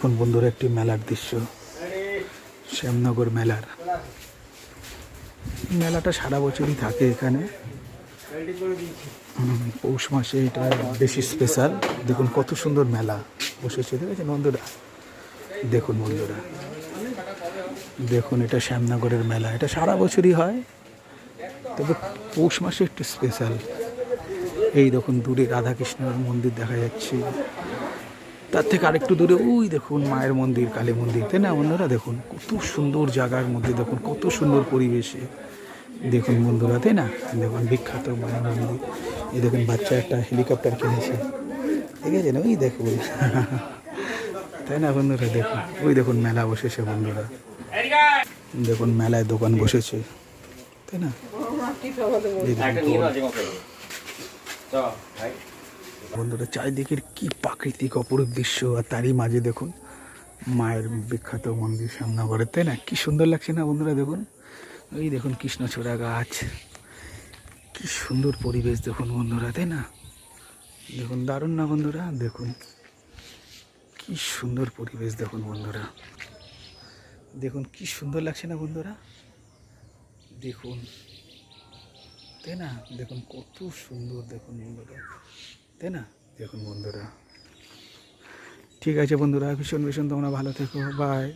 দেখুন বন্ধুরা, একটি মেলার দৃশ্য। শ্যামনগর মেলার। মেলাটা সারা বছরই থাকে এখানে। পৌষ মাসে এটা বেশি স্পেশাল দেখুন কত সুন্দর মেলা বসেছে, দেখেছেন বন্ধুরা? দেখুন বন্ধুরা। দেখুন, এটা শ্যামনগরের মেলা। এটা সারা বছরই হয়। তবে পৌষ মাসে একটু স্পেশাল এই দেখুন, দূরে রাধাকৃষ্ণের মন্দির দেখা যাচ্ছে। তার থেকে আরেকটু দূরে ওই দেখুন মায়ের মন্দির কালী মন্দির তাই না? বন্ধুরা দেখুন কত সুন্দর জায়গার মধ্যে দেখুন কত সুন্দর পরিবেশে। দেখুন বন্ধুরা তাই না? দেখুন বিখ্যাত মায়ের মন্দির। এই দেখুন বাচ্চা একটা হেলিকপ্টার কিনেছে। ঠিক আছে না? ওই দেখুন। তাই না বন্ধুরা? দেখুন ওই দেখুন মেলা বসেছে বন্ধুরা। দেখুন মেলায় দোকান বসেছে। তাই না। বন্ধুরা, চারিদিকের কি প্রাকৃতিক অপরূপ দৃশ্য আর তারই মাঝে দেখুন, মায়ের বিখ্যাত মন্দির শ্যামনগরের তাই না? কি সুন্দর লাগছে না বন্ধুরা, দেখুন? এই দেখুন কৃষ্ণচূড়া গাছ। কি সুন্দর পরিবেশ দেখুন বন্ধুরা, তাই না? দেখুন, দারুণ না বন্ধুরা? দেখুন, কি সুন্দর পরিবেশ দেখুন বন্ধুরা। দেখুন, কি সুন্দর লাগছে না বন্ধুরা? দেখুন, তাই না? দেখুন, কত সুন্দর দেখুন বন্ধুরা। তাই না? দেখুন বন্ধুরা। ঠিক আছে বন্ধুরা ভীষণ ভীষণ তোমরা ভালো থেকো। বাই